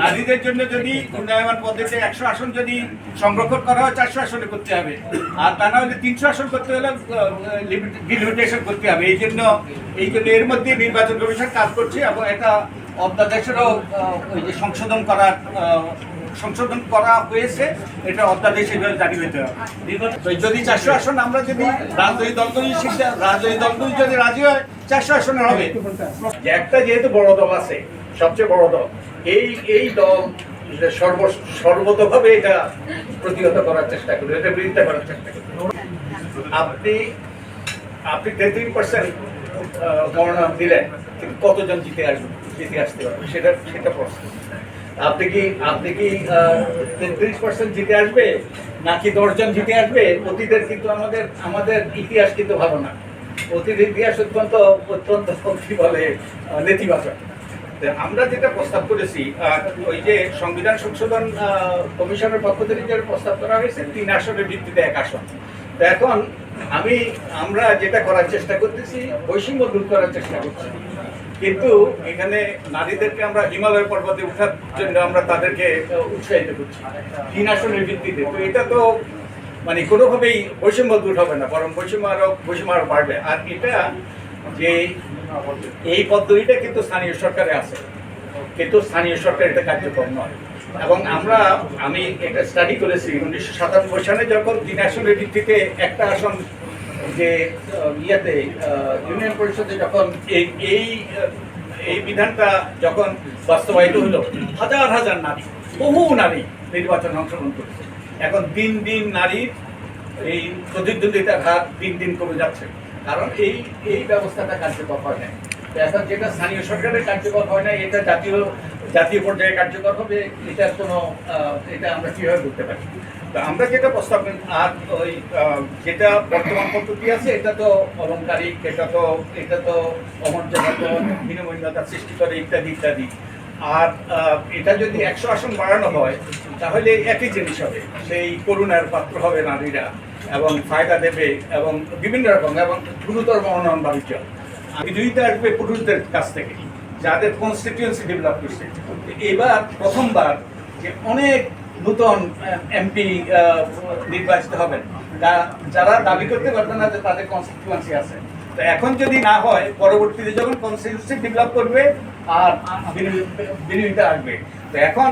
নারীদের জন্য যদি উন্নয়ন পদ্ধতিতে একশো আসন যদি সংরক্ষণ করা হয় চারশো আসনে করতে হবে। আর তা না হলে তিনশো আসন করতে হলে ডিলিমিটেশন করতে হবে। এই জন্য এই জন্য এর মধ্যে নির্বাচন কমিশন কাজ করছে এবং এটা অধ্যাদেশেরও ওই যে সংশোধন করার সংশোধন করা হয়েছে। এটা অধ্যাদেশ হিসেবে জারি হতে হবে যদি চারশো আসন আমরা যদি রাজনৈতিক দলগুলি রাজনৈতিক দলগুলি যদি রাজি হয় চারশো আসনের হবে। একটা যেহেতু বড় দল আছে সবচেয়ে বড় দল এই এই দল সর্ব, সর্বতভাবে এটা প্রতিহত করার চেষ্টা করবে, এটা বিরোধিতা করার চেষ্টা করবে। আপনি আপনি তেত্রিশ পার্সেন্ট মনোনয়ন দিলেন, কিন্তু কতজন জিতে আসবে, জিতে আসতে পারবে? সেটা সেটা প্রশ্ন। আপনি কি আপনি কি তেত্রিশ পার্সেন্ট জিতে আসবে, নাকি দশজন জিতে আসবে? অতীতের কিন্তু আমাদের আমাদের ইতিহাস কিন্তু ভালো না। অতীত ইতিহাস অত্যন্ত অত্যন্ত, কি বলে নেতিবাচক। আমরা যেটা প্রস্তাব করেছি ওই যে সংবিধান সংশোধন কমিশনের পক্ষ থেকে যে প্রস্তাব করা হয়েছে, তিন আসনের ভিত্তিতে এক আসন। তো এখন আমি, আমরা যেটা করার চেষ্টা করতেছি, বৈষম্য দূর করার চেষ্টা করছি। কিন্তু এখানে নারীদেরকে আমরা হিমালয় পর্বতে ওঠার জন্য আমরা তাদেরকে উৎসাহিত করছি, তিন আসনের ভিত্তিতে। তো এটা তো মানে কোনোভাবেই বৈষম্য দূর হবে না, বরং বৈষম্য আরও বৈষম্য আরও বাড়বে। আর এটা যে এই পদ্ধতিটা কিন্তু স্থানীয় সরকারে আছে। কিন্তু স্থানীয় সরকার এটা কার্যক্রম নয়। এবং আমরা, আমি একটা স্টাডি করেছি, উনিশশো সাতানব্বই সালে যখন তিন আসনের ভিত্তিতে একটা আসন যে ইয়েতে ইউনিয়ন পরিষদে যখন এই এই এই বিধানটা যখন বাস্তবায়িত হলো, হাজার হাজার নারী, বহু নারী নির্বাচনে অংশগ্রহণ করছে। এখন দিন দিন নারীর এই প্রতিদ্বন্দ্বিতার হার দিন দিন কমে যাচ্ছে। কারণ এই এই ব্যবস্থাটা কার্যকর হয় না এখন যেটা স্থানীয় সরকারের কার্যকর হয় না এটা জাতীয় জাতীয় পর্যায়ে কার্যকর হবে এটার কোনো এটা আমরা কীভাবে করতে পারি? তো আমরা যেটা প্রস্তাব আর ওই যেটা বর্তমান পদ্ধতি আছে, এটা তো অলংকারিক, এটা তো এটা তো অমর্যাদা তো বিনিময়তা সৃষ্টি করে, ইত্যাদি ইত্যাদি। আর এটা যদি একশো আসন বাড়ানো হয়, তাহলে একই জিনিস হবে, সেই করুণার পাত্র হবে নারীরা। এবং ফায়দা দেবে এবং বিভিন্ন রকম এবং গুরুতর মনোনয়ন বাণিজ্য। বিজয়ীতা আসবে পুরুষদের কাছ থেকে, যাদের কনস্টিটিউয়েন্সি ডেভেলপ করছে। এবার প্রথমবার যে অনেক নূতন এমপি নির্বাচিত হবেন যারা দাবি করতে পারবে না যে তাদের কনস্টিটিউয়েন্সি আছে। তো এখন যদি না হয়, পরবর্তীতে যখন কনস্টিটিউয়েন্সি ডেভেলপ করবে, আর বিনিয়োগটা আসবে। তো এখন